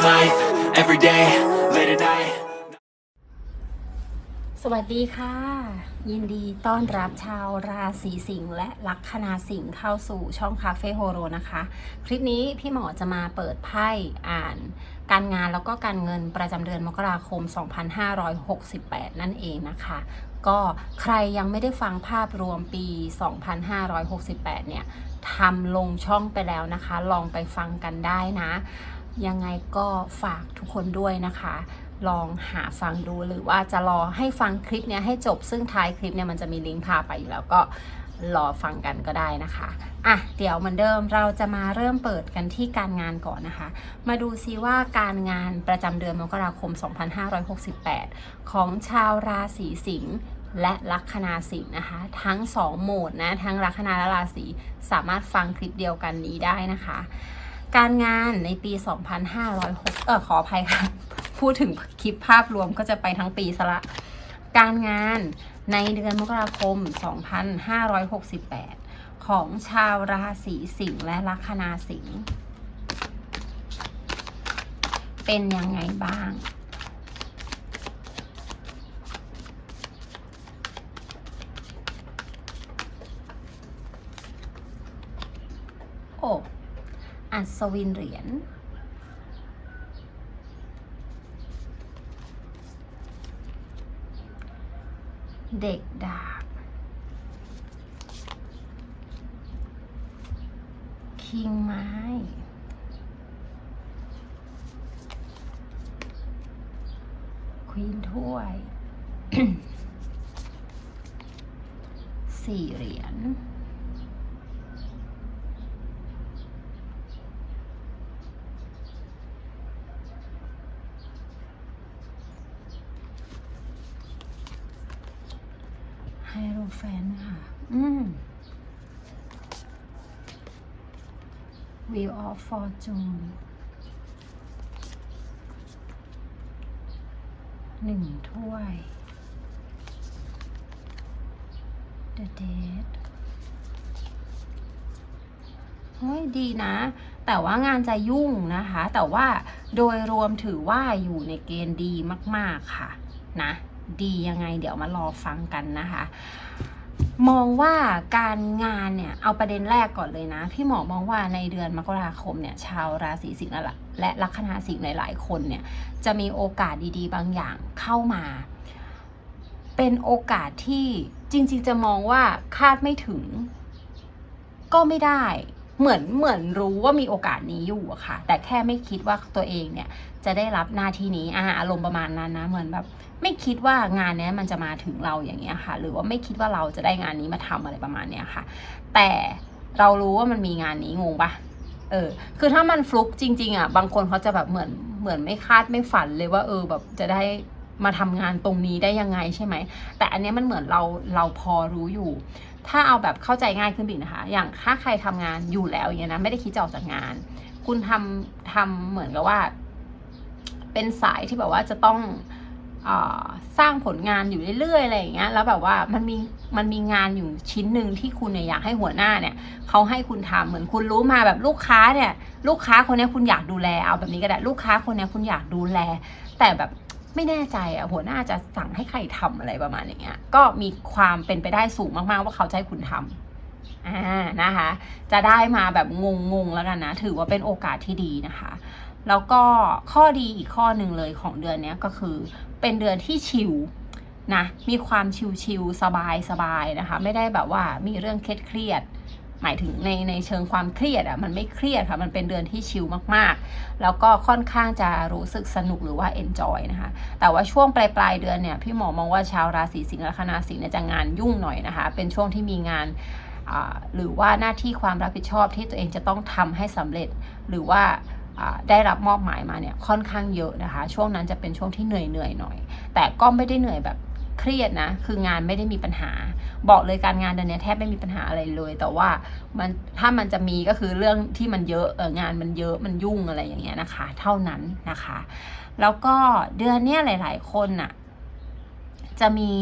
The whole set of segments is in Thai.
living life every day, late at night. สวัสดีค่ะ ยินดีต้อนรับชาวราศีสิงห์และลัคนาสิงห์เข้าสู่ช่องคาเฟ่โฮโรนะคะ คลิปนี้พี่หมอจะมาเปิดไพ่อ่านการงานแล้วก็การเงินประจำเดือนมกราคม 2568 นั่นเองนะคะ ก็ใครยังไม่ได้ฟังภาพรวมปี 2568 เนี่ยทำลงช่องไปแล้วนะคะ ลองไปฟังกันได้นะ ยังไงก็ฝากทุกคนด้วยนะคะ ลองหาฟังดูหรือว่าจะรอให้ฟังคลิปเนี้ยให้จบซึ่งท้ายคลิปเนี่ยมันจะมีลิงก์พาไปอยู่แล้วก็รอฟังกันก็ได้นะคะอะเดี๋ยวเหมือนเดิมเราจะมาเริ่มเปิดกันที่การงานก่อนนะคะ มาดูซิว่าการงานประจำเดือนมกราคม 2568 ของชาวราศีสิงห์และลัคนาสิงห์นะคะ ทั้ง 2 โหมดนะ ทั้งลัคนาและราศีสามารถฟังคลิปเดียวกันนี้ได้นะคะ การงานในปี 2506เออขออภัยค่ะ พูดถึงคลิปภาพรวมก็จะไปทั้งปีซะละ การงานในเดือนมกราคม 2568 ของชาวราศีสิงห์และลัคนาสิงห์เป็นยังไงบ้าง โอ้ อัศวินเหรียญเด็กดาบ คิงไม้ ควีนถ้วย สี่เหรียญ ไฮโรแฟนค่ะ อืม Wheel of Fortune หนึ่งถ้วย The Date เฮ้ยดีนะ แต่ว่างานจะยุ่งนะคะ แต่ว่าโดยรวมถือว่าอยู่ในเกณฑ์ดีมาก ๆ ค่ะ นะ ดียังไง เดี๋ยวมารอฟังกันนะคะ มองว่าการงานเนี่ยเอาประเด็นแรกก่อนเลยนะพี่หมอมองว่าในเดือนมกราคมเนี่ยชาวราศีสิงห์และและลัคนาสิงห์หลาย ๆ คนเนี่ยจะมีโอกาสดีๆ บางอย่างเข้ามา เป็นโอกาสที่จริง ๆ จะมองว่าคาดไม่ถึงก็ไม่ได้ เหมือนเหมือนรู้ว่ามีโอกาสนี้อยู่อะค่ะ แต่แค่ไม่คิดว่าตัวเองเนี่ยจะได้รับหน้าที่นี้อาอารมณ์ประมาณนั้นนะเหมือนแบบไม่คิดว่างานนี้มันจะมาถึงเราอย่างเงี้ยค่ะ หรือว่าไม่คิดว่าเราจะได้งานนี้มาทำอะไรประมาณเนี้ยค่ะ แต่เรารู้ว่ามันมีงานนี้งงปะเออ คือถ้ามันฟลุกจริง ๆอะบางคนเขาจะแบบเหมือนเหมือนไม่คาดไม่ฝันเลยว่าเออแบบจะได้ มาทำงานตรงนี้ได้ยังไงใช่ไหม แต่อันนี้มันเหมือนเราเราพอรู้อยู่ ถ้าเอาแบบเข้าใจง่ายขึ้นไปอีกนะคะ อย่างถ้าใครทำงานอยู่แล้วอย่างเงี้นะไม่ได้คิดจะออกจากงาน คุณทำทำเหมือนกับว่า เป็นสายที่แบบว่าจะต้องสร้างผลงานอยู่เรื่อยๆอะไรอย่างเงี้ยแล้วแบบว่ามันมีมันมีงานอยู่ชิ้นหนึ่งที่คุณเนี่ยอยากให้หัวหน้าเนี่ยเขาให้คุณทำเหมือนคุณรู้มาแบบลูกค้าเนี่ย ลูกค้าคนนี้คุณอยากดูแลเอาแบบนี้ก็ได้ลูกค้าคนนี้คุณอยากดูแล แต่แบบ ไม่แน่ใจอะหัวหน้าจะสั่งให้ใครทำอะไรประมาณอย่างเงี้ย ก็มีความเป็นไปได้สูงมากๆว่าเขาจะให้คุณทำอ่านะคะ จะได้มาแบบงงๆแล้วกันนะ ถือว่าเป็นโอกาสที่ดีนะคะ แล้วก็ข้อดีอีกข้อหนึ่งเลยของเดือนนี้ก็คือ เป็นเดือนที่ชิลนะ มีความชิลๆสบายๆนะคะ ไม่ได้แบบว่ามีเรื่องเครียดๆ หมายถึงในในเชิงความเครียดอะ่ะมันไม่เครียดค่ะมันเป็นเดือนที่ชิลมากๆ แล้วก็ค่อนข้างจะรู้สึกสนุกหรือว่า enjoy นะคะแต่ว่าช่วงปลายปลายเดือนเนี่ยพี่หมอมองว่าชาวราศีสิงห์และคณาสิงห์เนี่ยจะงานยุ่งหน่อยนะคะเป็นช่วงที่มีงานหรือว่าหน้าที่ความรับผิดชอบที่ตัวเองจะต้องทำให้สำเร็จหรือว่าได้รับมอบหมายมาเนี่ยค่อนข้างเยอะนะคะ ช่วงนั้นจะเป็นช่วงที่เหนื่อยเหนื่อยๆหน่อย แต่ก็ไม่ได้เหนื่อยแบบ เครียดนะ คืองานไม่ได้มีปัญหา บอกเลยการงานเดือนนี้แทบไม่มีปัญหาอะไรเลย แต่ว่ามันถ้ามันจะมีก็คือเรื่องที่มันเยอะงานมันเยอะมันยุ่งอะไรอย่างเงี้ยนะคะ เท่านั้นนะคะ แล้วก็เดือนเนี้ยหลาย ๆ คนน่ะจะมี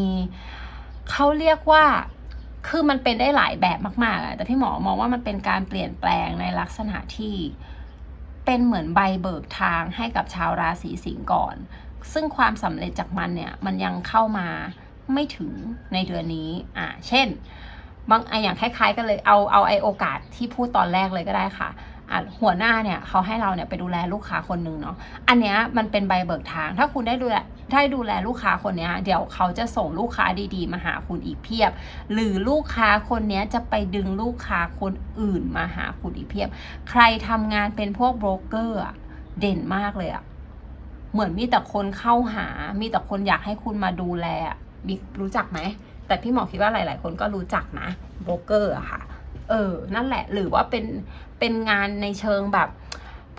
เขาเรียกว่าคือมันเป็นได้หลายแบบมากๆอะแต่พี่หมอมองว่ามันเป็นการเปลี่ยนแปลงในลักษณะที่เป็นเหมือนใบเบิกทางให้กับชาวราศีสิงห์ก่อน ซึ่งความสำเร็จจากมันเนี่ยมันยังเข้ามาไม่ถึงในเดือนนี้อ่าเช่น บางไออย่างคล้ายๆกันเลยเอาเอาไอโอกาสที่พูดตอนแรกเลยก็ได้ค่ะหัวหน้าเนี่ยเขาให้เราเนี่ยไปดูแลลูกค้าคนหนึ่งเนาะ อันเนี้ยมันเป็นใบเบิกทาง ถ้าคุณได้ดูแลได้ดูแลลูกค้าคนเนี้ยเดี๋ยวเขาจะส่งลูกค้าดีๆ มาหาคุณอีกเพียบ หรือลูกค้าคนเนี้ยจะไปดึงลูกค้าคนอื่นมาหาคุณอีกเพียบ ใครทำงานเป็นพวกโบรกเกอร์เด่นมากเลยอะ เหมือนมีแต่คนเข้าหา มีแต่คนอยากให้คุณมาดูแลมีรู้จักไหม แต่พี่หมอคิดว่าหลาย ๆ คนก็รู้จักนะโบรกเกอร์อะค่ะ เออ นั่นแหละ หรือว่าเป็น เป็นงานในเชิงแบบ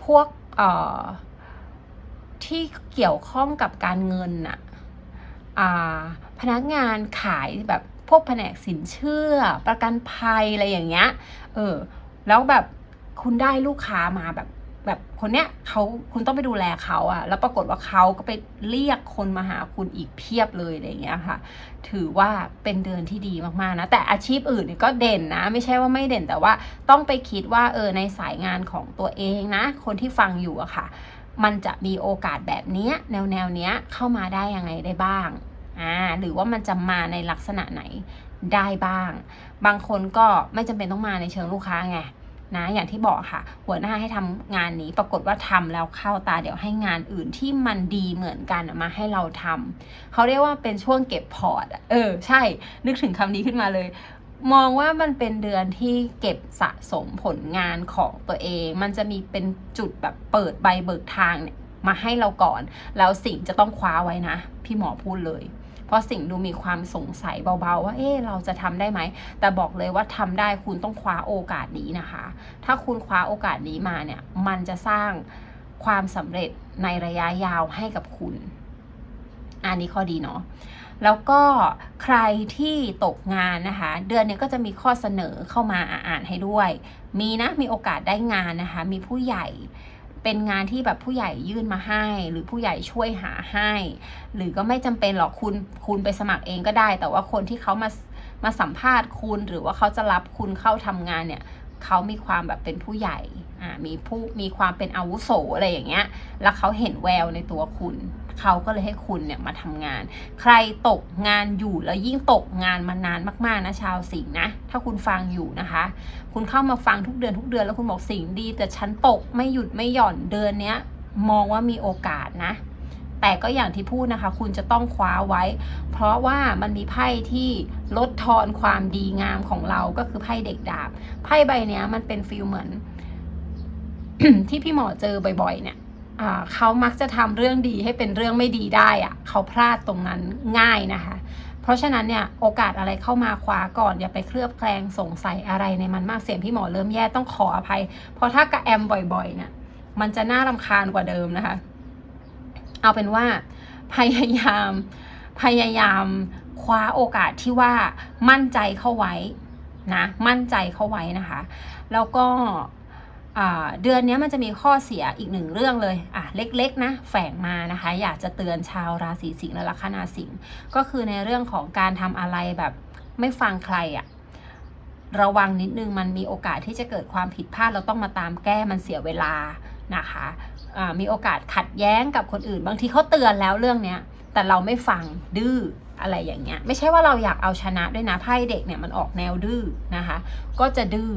พวก เอ่อ ที่เกี่ยวข้องกับการเงินน่ะอ่า พนักงานขายแบบพวกแผนกสินเชื่อ ประกันภัยอะไรอย่างเงี้ย เออ แล้วแบบคุณได้ลูกค้ามาแบบ แบบคนเนี้ยเขาคุณต้องไปดูแลเขาอะแล้วปรากฏว่าเขาก็ไปเรียกคนมาหาคุณอีกเพียบเลยอะไรเงี้ยค่ะ ถือว่าเป็นเดือนที่ดีมากๆนะ แต่อาชีพอื่นก็เด่นนะ ไม่ใช่ว่าไม่เด่นแต่ว่าต้องไปคิดว่าเออในสายงานของตัวเองนะ คนที่ฟังอยู่อะค่ะ มันจะมีโอกาสแบบเนี้ยแนวแนวเนี้ยเข้ามาได้ยังไงได้บ้างอ่าหรือว่ามันจะมาในลักษณะไหนได้บ้าง บางคนก็ไม่จำเป็นต้องมาในเชิงลูกค้าไง นะอย่างที่บอกค่ะ หัวหน้าให้ทำงานนี้ปรากฏว่าทำแล้วเข้าตาเดี๋ยวให้งานอื่นที่มันดีเหมือนกันมาให้เราทำเขาเรียกว่าเป็นช่วงเก็บพอร์ตเออ ใช่ นึกถึงคำนี้ขึ้นมาเลยมองว่ามันเป็นเดือนที่เก็บสะสมผลงานของตัวเอง มันจะมีเป็นจุดแบบเปิดใบเบิกทางเนี่ยมาให้เราก่อน แล้วสิ่งจะต้องคว้าไว้นะ พี่หมอพูดเลย เพราะสิ่งดูมีความสงสัยเบาๆ ว่าเอ๊เราจะทำได้ไหม แต่บอกเลยว่าทำได้คุณต้องคว้าโอกาสนี้นะคะ ถ้าคุณคว้าโอกาสนี้มาเนี่ยมันจะสร้างความสำเร็จในระยะยาวให้กับคุณ อันนี้ข้อดีเนาะแล้วก็ใครที่ตกงานนะคะ เดือนนี้ก็จะมีข้อเสนอเข้ามาอ่านให้ด้วย มีนะมีโอกาสได้งานนะคะ มีผู้ใหญ่ เป็นงานที่แบบผู้ใหญ่ยื่นมาให้ หรือผู้ใหญ่ช่วยหาให้ หรือก็ไม่จำเป็นหรอกคุณคุณไปสมัครเองก็ได้ แต่ว่าคนที่เขามามาสัมภาษณ์คุณหรือว่าเขาจะรับคุณเข้าทำงานเนี่ยเขามีความแบบเป็นผู้ใหญ่อ่ามีผู้มีความเป็นอาวุโสอะไรอย่างเงี้ย แล้วเขาเห็นแววในตัวคุณ เขาก็เลยให้คุณเนี่ยมาทำงาน ใครตกงานอยู่แล้วยิ่งตกงานมานานมากๆนะชาวสิงห์นะ ถ้าคุณฟังอยู่นะคะ คุณเข้ามาฟังทุกเดือนทุกเดือนแล้วคุณบอกสิ่งดี แต่ฉันตกไม่หยุดไม่หย่อนเดือนเนี้ยมองว่ามีโอกาสนะ แต่ก็อย่างที่พูดนะคะ คุณจะต้องคว้าไว้ เพราะว่ามันมีไพ่ที่ลดทอนความดีงามของเราก็คือไพ่เด็กดาบไพ่ใบเนี้ยมันเป็นฟิลเหมือน ที่พี่หมอเจอบ่อยๆเนี่ย เขามักจะทำเรื่องดีให้เป็นเรื่องไม่ดีได้อะเขาพลาดตรงนั้นง่ายนะคะ เพราะฉะนั้นเนี่ยโอกาสอะไรเข้ามาคว้าก่อนอย่าไปเคลือบแคลงสงสัยอะไรในมันมากเสียงพี่หมอเริ่มแย่ต้องขออภัย เพราะถ้ากระแอมบ่อยๆเนี่ยมันจะน่ารำคาญกว่าเดิมนะคะ เอาเป็นว่าพยายามพยายามคว้าโอกาสที่ว่ามั่นใจเข้าไว้นะมั่นใจเข้าไว้นะคะ แล้วก็ เดือนนี้มันจะมีข้อเสียอีกหนึ่งเรื่องเลยอะเล็กๆนะแฝงมานะคะ อยากจะเตือนชาวราศีสิงห์และลัคนาสิงห์ก็คือในเรื่องของการทำอะไรแบบไม่ฟังใครอะ่ะระวังนิดนึงมันมีโอกาสที่จะเกิดความผิดพลาดเราต้องมาตามแก้มันเสียเวลานะคะอ่ามีโอกาสขัดแย้งกับคนอื่น บางทีเขาเตือนแล้วเรื่องเนี้ยแต่เราไม่ฟังดื้ออะไรอย่างเงี้ยไม่ใช่ว่าเราอยากเอาชนะด้วยนะไพ่เด็กเนี่ยมันออกแนวดื้อนะคะ ก็จะดื้อ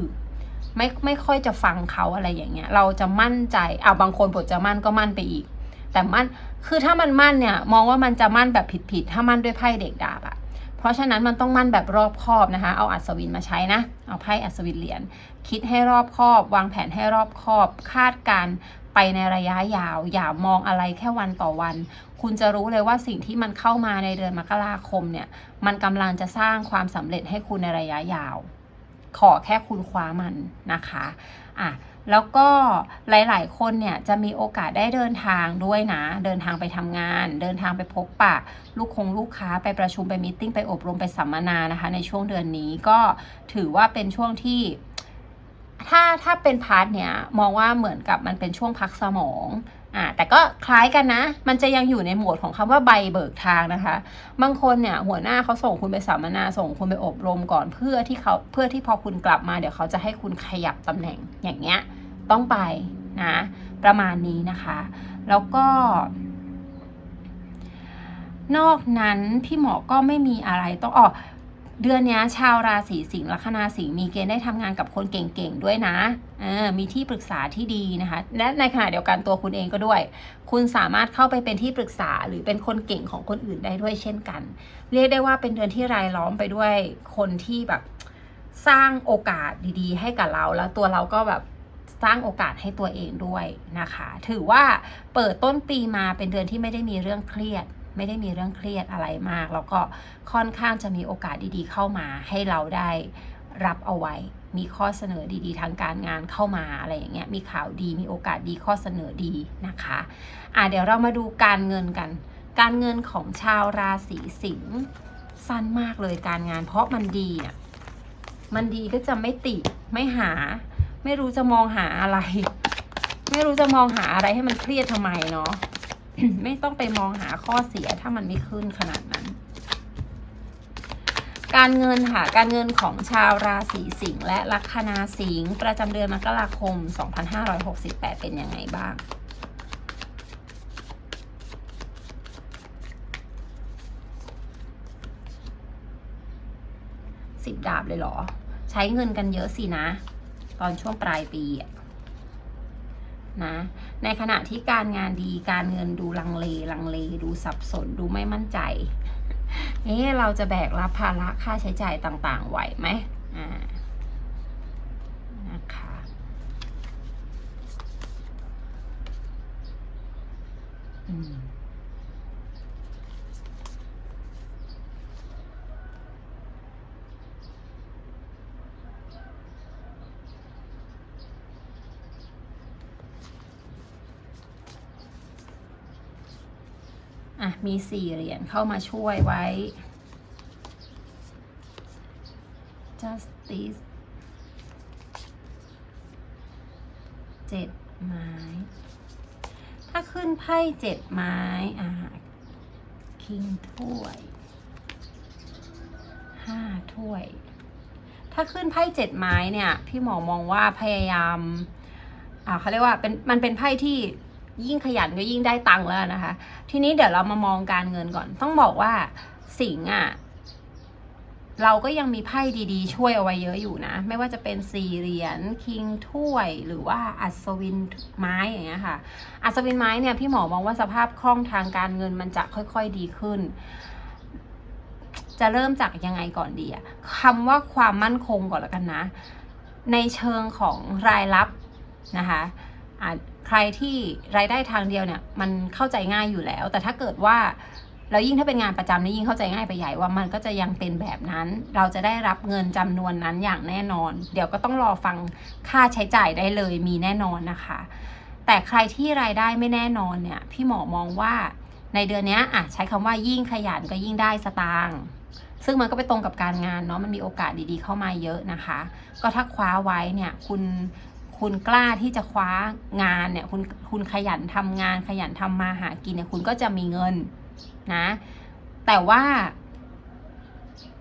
ไม่ไม่ค่อยจะฟังเขาอะไรอย่างเงี้ย เราจะมั่นใจเอาบางคนบทจะมั่นก็มั่นไปอีก แต่มั่นคือถ้ามันมั่นเนี่ย มองว่ามันจะมั่นแบบผิดๆถ้ามั่นด้วยไพ่เด็กดาบอะเพราะฉะนั้นมันต้องมั่นแบบรอบคอบนะคะ เอาอัศวินมาใช้นะ เอาไพ่อัศวินเหรียญคิดให้รอบคอบ วางแผนให้รอบคอบ คาดการไปในระยะยาว อย่ามองอะไรแค่วันต่อวัน คุณจะรู้เลยว่าสิ่งที่มันเข้ามาในเดือนมกราคมเนี่ย มันกำลังจะสร้างความสำเร็จให้คุณในระยะยาว ขอแค่คุณคว้ามันนะคะอะแล้วก็หลาย ๆ คนเนี่ยจะมีโอกาสได้เดินทางด้วยนะ เดินทางไปทำงาน เดินทางไปพบปะ ลูกคงลูกค้าไปประชุมไปมิ팅ไปอบรมไปสัมมนานะคะ ในช่วงเดือนนี้ก็ถือว่าเป็นช่วงที่ ถ้าถ้าเป็นพาร์ทเนี้ยมองว่าเหมือนกับมันเป็นช่วงพักสมอง อ่าแต่ก็คล้ายกันนะ มันจะยังอยู่ในโหมดของคำว่าใบเบิกทางนะคะ บางคนเนี่ยหัวหน้าเขาส่งคุณไปสัมมนาส่งคุณไปอบรมก่อนเพื่อที่เขาเพื่อที่พอคุณกลับมาเดี๋ยวเขาจะให้คุณขยับตำแหน่งอย่างเงี้ยต้องไปนะ ประมาณนี้นะคะ แล้วก็ นอกนั้นพี่หมอก็ไม่มีอะไรต้องออก เดือนนี้ชาวราศีสิงห์ลัคนาสิงห์มีเกณฑ์ได้ทำงานกับคนเก่งๆด้วยนะมีที่ปรึกษาที่ดีนะคะ และในขณะเดียวกันตัวคุณเองก็ด้วย คุณสามารถเข้าไปเป็นที่ปรึกษาหรือเป็นคนเก่งของคนอื่นได้ด้วยเช่นกัน เรียกได้ว่าเป็นเดือนที่รายล้อมไปด้วยคนที่แบบสร้างโอกาสดีๆ ให้กับเราแล้วตัวเราก็แบบสร้างโอกาสให้ตัวเองด้วยนะคะ ถือว่าเปิดต้นปีมาเป็นเดือนที่ไม่ได้มีเรื่องเครียด ไม่ได้มีเรื่องเครียดอะไรมาก แล้วก็ค่อนข้างจะมีโอกาสดีๆ เข้ามาให้เราได้รับเอาไว้ มีข้อเสนอดีๆ ทางการงานเข้ามาอะไรอย่างเงี้ย มีข่าวดี มีโอกาสดี ข้อเสนอดีนะคะ อะเดี๋ยวเรามาดูการเงินกัน การเงินของชาวราศีสิงห์สั้นมากเลยการงาน เพราะมันดีเนี่ยมันดีก็จะไม่ติไม่หา ไม่รู้จะมองหาอะไร ไม่รู้จะมองหาอะไรให้มันเครียดทำไมเนาะ ไม่ต้องไปมองหาข้อเสียถ้ามันไม่ขึ้นขนาดนั้น การเงินค่ะ การเงินของชาวราศีสิงห์และลัคนาสิงห์ประจำเดือนมกราคม 2568 เป็นยังไงบ้างสิบดาบเลยเหรอ ใช้เงินกันเยอะสินะ ตอนช่วงปลายปีอะนะ ในขณะที่การงานดีการเงินดูลังเลลังเล ดูสับสนดูไม่มั่นใจเอ๊ะเราจะแบกรับภาระค่าใช้จ่ายต่างๆ ไหวไหมอ่านะคะอืม อะมีสี่เหรียญเข้ามาช่วยไว้ justice เจ็ดไม้ ถ้าขึ้นไพ่เจ็ดไม้ อ่าคิงถ้วยห้าถ้วย ถ้าขึ้นไพ่เจ็ดไม้เนี่ย พี่หมอมองว่าพยายาม อ่าเขาเรียกว่าเป็นมันเป็นไพ่ที่ ยิ่งขยันก็ยิ่งได้ตังค์แล้วนะคะ ทีนี้เดี๋ยวเรามามองการเงินก่อน ต้องบอกว่าสิงห์อะเราก็ยังมีไพ่ดีๆ ช่วยเอาไว้เยอะอยู่นะ ไม่ว่าจะเป็นสี่เหรียญคิงถ้วย หรือว่าอัศวินไม้อย่างเงี้ยค่ะ อัศวินไม้เนี่ยพี่หมอมองว่าสภาพคล่องทางการเงินมันจะค่อยๆดีขึ้น จะเริ่มจากยังไงก่อนดีอะคำว่าความมั่นคงก่อนล้วกันนะ ในเชิงของรายรับนะคะอะ ใครที่รายได้ทางเดียวเนี่ยมันเข้าใจง่ายอยู่แล้ว แต่ถ้าเกิดว่าแล้วยิ่งถ้าเป็นงานประจำนี่ยิ่งเข้าใจง่ายไปใหญ่ว่ามันก็จะยังเป็นแบบนั้น เราจะได้รับเงินจำนวนนั้นอย่างแน่นอน เดี๋ยวก็ต้องรอฟังค่าใช้จ่ายได้เลยมีแน่นอนนะคะ แต่ใครที่รายได้ไม่แน่นอนเนี่ยพี่หมอมองว่าในเดือนนี้อะใช้คำว่ายิ่งขยันก็ยิ่งได้สตางค์ซึ่งมันก็ไปตรงกับการงานเนาะมันมีโอกาสดีๆเข้ามาเยอะนะคะ ก็ถ้าคว้าไว้เนี่ยคุณ คุณกล้าที่จะคว้างานเนี่ยคุณคุณขยันทำงานขยันทำมาหากินเนี่ยคุณก็จะมีเงินนะ แต่ว่า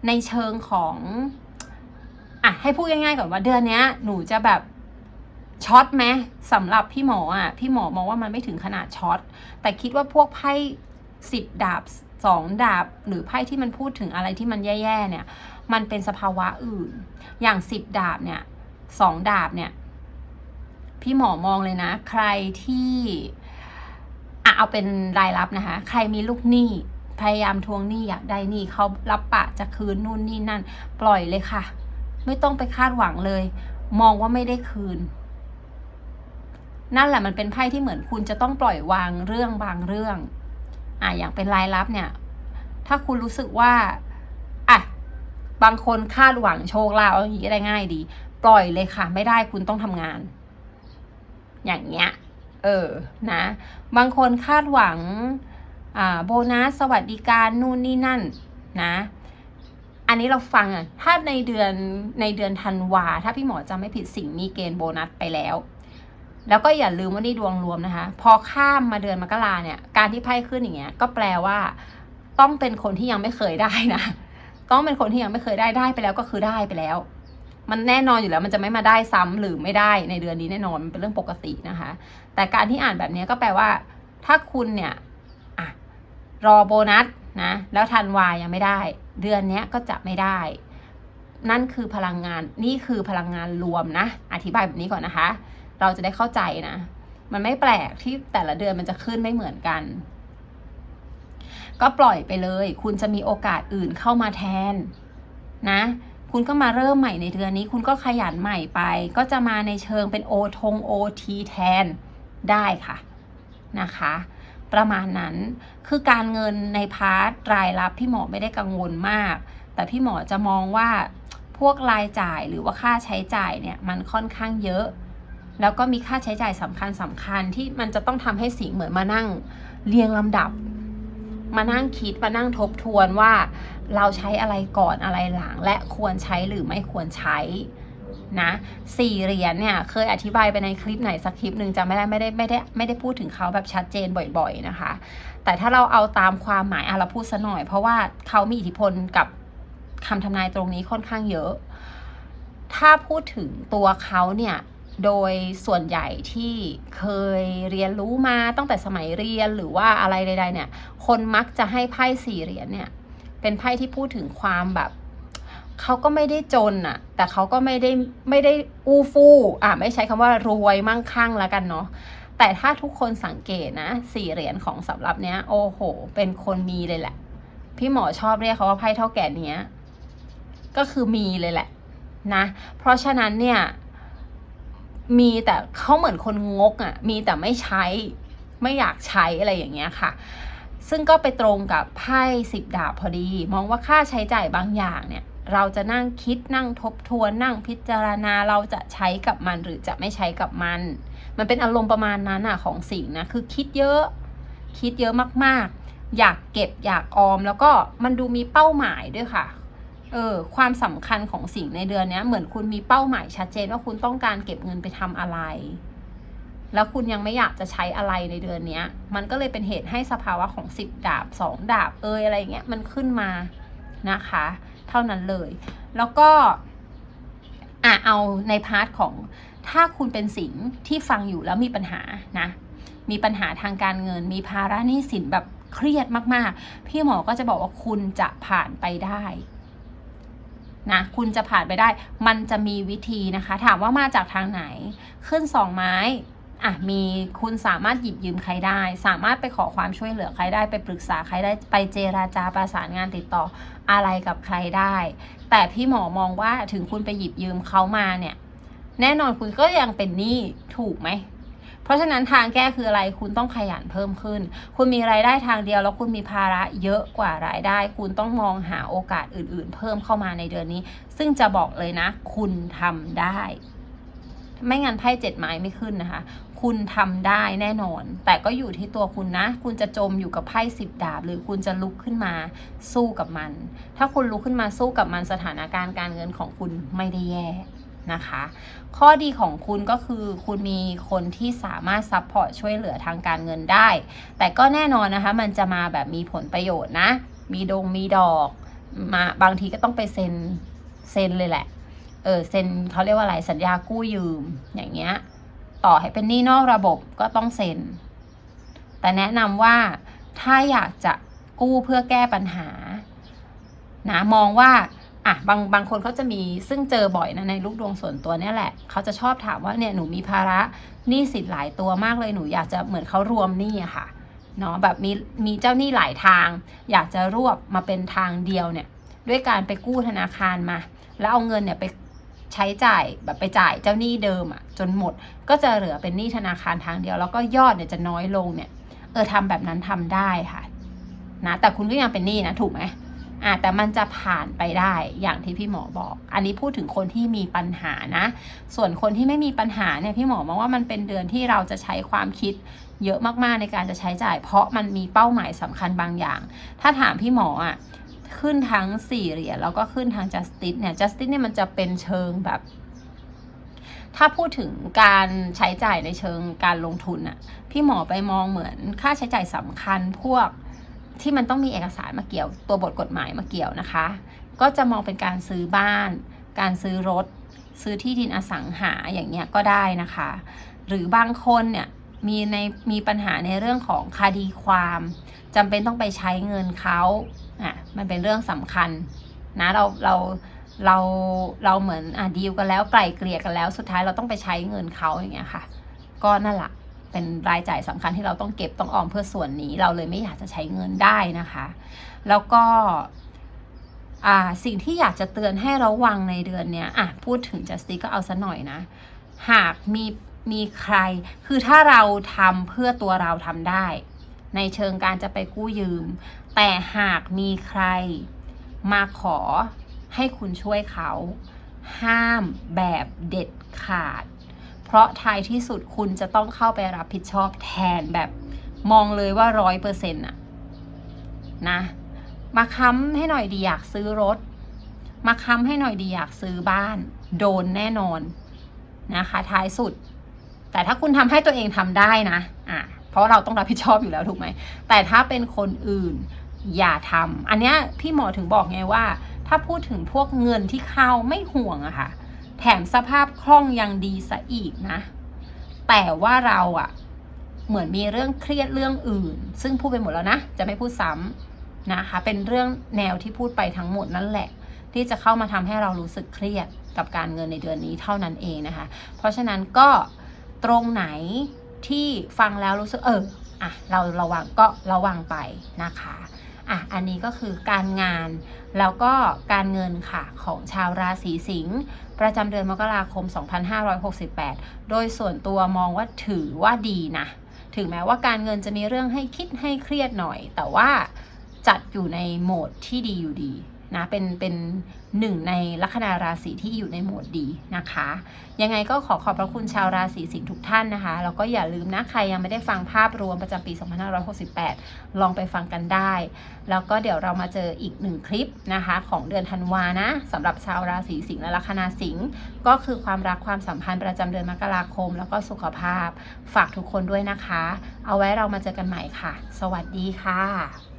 ในเชิงของอะให้พูดง่ายๆก่อนว่าเดือนเนี้ยหนูจะแบบช็อตไหมสำหรับพี่หมออะพี่หมอมองว่ามันไม่ถึงขนาดช็อตแต่คิดว่าพวกไพ่สิบดาบสองดาบหรือไพ่ที่มันพูดถึงอะไรที่มันแย่ๆเนี่ย มันเป็นสภาวะอื่น อย่างสิบดาบเนี่ยสองดาบเนี่ย พี่หมอมองเลยนะ ใครที่อะเอาเป็นรายรับนะคะ ใครมีลูกหนี้พยายามทวงหนี้อยากได้หนี้เขารับปะจะคืนนู่นนี่นั่น ปล่อยเลยค่ะ ไม่ต้องไปคาดหวังเลย มองว่าไม่ได้คืน นั่นแหละมันเป็นไพ่ที่เหมือนคุณจะต้องปล่อยวางเรื่องบางเรื่องอะอย่างเป็นรายรับเนี่ย ถ้าคุณรู้สึกว่าอะบางคนคาดหวังโชคลาภเอาอย่างนี้ได้ง่ายดี ปล่อยเลยค่ะ ไม่ได้คุณต้องทำงาน อย่างเงี้ย เออ นะ บางคนคาดหวังอ่าโบนัสสวัสดิการนู่นนี่นั่นนะ อันนี้เราฟังอะ ถ้าในเดือนในเดือนธันวา ถ้าพี่หมอจำไม่ผิดสิ่งมีเกณฑ์โบนัสไปแล้ว แล้วก็อย่าลืมว่านี่ดวงรวมนะคะ พอข้ามมาเดือนมกราเนี่ย การที่ไพ่ขึ้นอย่างเงี้ย ก็แปลว่า ต้องเป็นคนที่ยังไม่เคยได้นะ ต้องเป็นคนที่ยังไม่เคยได้ได้ไปแล้วก็คือได้ไปแล้ว มันแน่นอนอยู่แล้วมันจะไม่มาได้ซ้ำหรือไม่ได้ในเดือนนี้แน่นอนมันเป็นเรื่องปกตินะคะ แต่การที่อ่านแบบนี้ก็แปลว่า ถ้าคุณเนี่ยอะรอโบนัสนะแล้วทันวายังไม่ได้ เดือนนี้ก็จะไม่ได้ นั่นคือพลังงานนี่คือพลังงานรวมนะ อธิบายแบบนี้ก่อนนะคะ เราจะได้เข้าใจนะ มันไม่แปลกที่แต่ละเดือนมันจะขึ้นไม่เหมือนกัน ก็ปล่อยไปเลย คุณจะมีโอกาสอื่นเข้ามาแทนนะ คุณก็มาเริ่มใหม่ในเดือนนี้ คุณก็ขยันใหม่ไป ก็จะมาในเชิงเป็นโอทงโอทีแทนได้ค่ะนะคะประมาณนั้นคือการเงินในพาร์ทรายรับพี่หมอไม่ได้กังวลมาก แต่พี่หมอจะมองว่าพวกรายจ่ายหรือว่าค่าใช้จ่ายเนี่ยมันค่อนข้างเยอะ แล้วก็มีค่าใช้จ่ายสำคัญสำคัญที่มันจะต้องทำให้สิงเหมือนมานั่งเรียงลำดับ มานั่งคิดมานั่งทบทวนว่าเราใช้อะไรก่อนอะไรหลัง และควรใช้หรือไม่ควรใช้นะสี่เหรียญเนี่ยเคยอธิบายไปในคลิปไหนสักคลิปหนึ่งจะไม่ได้ไม่ได้ไม่ได้ไม่ได้พูดถึงเขาแบบชัดเจนบ่อย ๆนะคะ แต่ถ้าเราเอาตามความหมายอะเราพูดซะหน่อย เพราะว่าเขามีอิทธิพลกับคำทำนายตรงนี้ค่อนข้างเยอะ ถ้าพูดถึงตัวเขาเนี่ย โดยส่วนใหญ่ที่เคยเรียนรู้มาตั้งแต่สมัยเรียนหรือว่าอะไรใดๆเนี่ย คนมักจะให้ไพ่สี่เหรียญเนี่ย เป็นไพ่ที่พูดถึงความแบบเขาก็ไม่ได้จนอะแต่เขาก็ไม่ได้ไม่ได้อู้ฟู่อะไม่ใช้คำว่ารวยมั่งคั่งแล้วกันเนาะแต่ถ้าทุกคนสังเกตนะสี่เหรียญของสำหรับเนี้ย โอ้โห เป็นคนมีเลยแหละ พี่หมอชอบเรียกเขาว่าไพ่เท่าแก่เนี้ย ก็คือมีเลยแหละนะ เพราะฉะนั้นเนี่ย มีแต่เขาเหมือนคนงกอะ่ะ มีแต่ไม่ใช้ ไม่อยากใช้อะไรอย่างเงี้ยค่ะ ซึ่งก็ไปตรงกับไพ่สิบดาบพอดี มองว่าค่าใช้จ่ายบางอย่างเนี่ย เราจะนั่งคิดนั่งทบทวนนั่งพิจารณาเราจะใช้กับมันหรือจะไม่ใช้กับมัน มันเป็นอารมณ์ประมาณนั้นอะของสิ่งนะ คือคิดเยอะ คิดเยอะมากๆ อยากเก็บอยากออม แล้วก็มันดูมีเป้าหมายด้วยค่ะ เออความสำคัญของสิ่งในเดือนเนี้ยเหมือนคุณมีเป้าหมายชัดเจนว่าคุณต้องการเก็บเงินไปทำอะไร แล้วคุณยังไม่อยากจะใช้อะไรในเดือนเนี้ยมันก็เลยเป็นเหตุให้สภาวะของสิบดาบสองดาบเอยอะไรเงี้ยมันขึ้นมานะคะ เท่านั้นเลย แล้วก็อะเอาในพาร์ทของถ้าคุณเป็นสิงที่ฟังอยู่แล้วมีปัญหานะมีปัญหาทางการเงิน มีภาระหนี้สินแบบเครียดมากๆ พี่หมอก็จะบอกว่าคุณจะผ่านไปได้ นะคุณจะผ่านไปได้ มันจะมีวิธีนะคะ ถามว่ามาจากทางไหน ขึ้นสองไม้อะมีคุณสามารถหยิบยืมใครได้ สามารถไปขอความช่วยเหลือใครได้ไปปรึกษาใครได้ไปเจราจาประสานงานติดต่ออะไรกับใครได้ แต่พี่หมอมองว่าถึงคุณไปหยิบยืมเขามาเนี่ย แน่นอนคุณก็ยังเป็นหนี้ถูกไหม เพราะฉะนั้นทางแก้คืออะไรคุณต้องขยันเพิ่มขึ้น คุณมีรายได้ทางเดียวแล้วคุณมีภาระเยอะกว่ารายได้ คุณต้องมองหาโอกาสอื่น ๆ เพิ่มเข้ามาในเดือนนี้ ซึ่งจะบอกเลยนะ คุณทำได้ ไม่งั้นไพ่เจ็ดไม้ไม่ขึ้นนะคะ คุณทำได้แน่นอน แต่ก็อยู่ที่ตัวคุณนะ คุณจะจมอยู่กับไพ่สิบดาบ หรือคุณจะลุกขึ้นมาสู้กับมัน ถ้าคุณลุกขึ้นมาสู้กับมันสถานการณ์การเงินของคุณไม่ได้แย่ นะคะ ข้อดีของคุณก็คือคุณมีคนที่สามารถซัพพอร์ตช่วยเหลือทางการเงินได้ แต่ก็แน่นอนนะคะ มันจะมาแบบมีผลประโยชน์นะ มีดงมีดอกมาบางทีก็ต้องไปเซ็นเซ็นเลยแหละ เออเซ็นเขาเรียกว่าอะไรสัญญากู้ยืมอย่างเงี้ย ต่อให้เป็นหนี้นอกระบบก็ต้องเซ็น แต่แนะนำว่าถ้าอยากจะกู้เพื่อแก้ปัญหานะมองว่า อะบางบางคนเขาจะมีซึ่งเจอบ่อยนะในลูกดวงส่วนตัวเนี่ยแหละเขาจะชอบถามว่าเนี่ยหนูมีภาระหนี้สินหลายตัวมากเลยหนูอยากจะเหมือนเขารวมหนี้อะค่ะเนาะแบบมีมีเจ้าหนี้หลายทาง อยากจะรวบมาเป็นทางเดียวเนี่ยด้วยการไปกู้ธนาคารมา แล้วเอาเงินเนี่ยไปใช้จ่ายแบบไปจ่ายเจ้าหนี้เดิมอะจนหมดก็จะเหลือเป็นหนี้ธนาคารทางเดียว แล้วก็ยอดเนี่ยจะน้อยลงเนี่ยเออทำแบบนั้นทำได้ค่ะนะแต่คุณก็ยังเป็นหนี้นะถูกไหม อะแต่มันจะผ่านไปได้อย่างที่พี่หมอบอก อันนี้พูดถึงคนที่มีปัญหานะ ส่วนคนที่ไม่มีปัญหาเนี่ยพี่หมอมองว่ามันเป็นเดือนที่เราจะใช้ความคิดเยอะมากๆในการจะใช้จ่าย เพราะมันมีเป้าหมายสำคัญบางอย่าง ถ้าถามพี่หมออะขึ้นทั้งสี่เหรียญแล้วก็ขึ้นทาง justice เนี่ย justice เนี่ยมันจะเป็นเชิงแบบ ถ้าพูดถึงการใช้จ่ายในเชิงการลงทุนอะพี่หมอไปมองเหมือนค่าใช้จ่ายสำคัญพวก ที่มันต้องมีเอกสารมาเกี่ยว ตัวบทกฎหมายมาเกี่ยวนะคะ ก็จะมองเป็นการซื้อบ้าน การซื้อรถ ซื้อที่ดินอสังหาอย่างเงี้ยก็ได้นะคะ หรือบางคนเนี่ยมีในมีปัญหาในเรื่องของคดีความจำเป็นต้องไปใช้เงินเขาอะมันเป็นเรื่องสำคัญนะเราเราเราเราเหมือนอะดีลกันแล้วไกล่เกลี่ยกันแล้วสุดท้ายเราต้องไปใช้เงินเขาอย่างเงี้ยค่ะ ก็นั่นแหละ เป็นรายจ่ายสำคัญที่เราต้องเก็บต้องออมเพื่อส่วนนี้ เราเลยไม่อยากจะใช้เงินได้นะคะ แล้วก็อ่าสิ่งที่อยากจะเตือนให้ระวังในเดือนเนี้ยอะพูดถึงจัสติก็เอาซะหน่อยนะ หากมีมีใคร คือถ้าเราทำเพื่อตัวเราทำได้ ในเชิงการจะไปกู้ยืม แต่หากมีใครมาขอให้คุณช่วยเขา ห้ามแบบเด็ดขาด ราะท้ายที่สุดคุณจะต้องเข้าไปรับผิดชอบแทนแบบมองเลยว่าร้อยเปอร์เซ็นต์อะนะมาค้ำให้หน่อยดีอยากซื้อรถ มาค้ำให้หน่อยดีอยากซื้อบ้าน โดนแน่นอนนะคะ ท้ายสุด แต่ถ้าคุณทำให้ตัวเองทำได้นะอะเพราะเราต้องรับผิดชอบอยู่แล้วถูกไหม แต่ถ้าเป็นคนอื่นอย่าทำอันเนี้ยพี่หมอถึงบอกไงว่า ถ้าพูดถึงพวกเงินที่เข้าไม่ห่วงอะค่ะ แถมสภาพคล่องยังดีซะอีกนะ แต่ว่าเราอะเหมือนมีเรื่องเครียดเรื่องอื่น ซึ่งพูดไปหมดแล้วนะ จะไม่พูดซ้ำนะคะ เป็นเรื่องแนวที่พูดไปทั้งหมดนั่นแหละ ที่จะเข้ามาทำให้เรารู้สึกเครียดกับการเงินในเดือนนี้เท่านั้นเองนะคะ เพราะฉะนั้นก็ตรงไหนที่ฟังแล้วรู้สึกเอออะเราระวังก็ระวังไปนะคะอะอันนี้ก็คือการงาน แล้วก็การเงินค่ะของชาวราศีสิงห์ประจำเดือนมกราคม 2568 โดยส่วนตัวมองว่าถือว่าดีนะ ถึงแม้ว่าการเงินจะมีเรื่องให้คิดให้เครียดหน่อย แต่ว่าจัดอยู่ในโหมดที่ดีอยู่ดี นะเป็นเป็นหนึ่งในลัคนาราศีที่อยู่ในโหมดดีนะคะ ยังไงก็ขอขอบพระคุณชาวราศีสิงห์ทุกท่านนะคะแล้วก็อย่าลืมนะใครยังไม่ได้ฟังภาพรวมประจำปี 2568 ลองไปฟังกันได้ แล้วก็เดี๋ยวเรามาเจออีกหนึ่งคลิปนะคะของเดือนธันวานะสำหรับชาวราศีสิงห์และลัคนาสิงห์ก็คือความรักความสัมพันธ์ประจำเดือนมกราคม แล้วก็สุขภาพฝากทุกคนด้วยนะคะ เอาไว้เรามาเจอกันใหม่ค่ะ สวัสดีค่ะ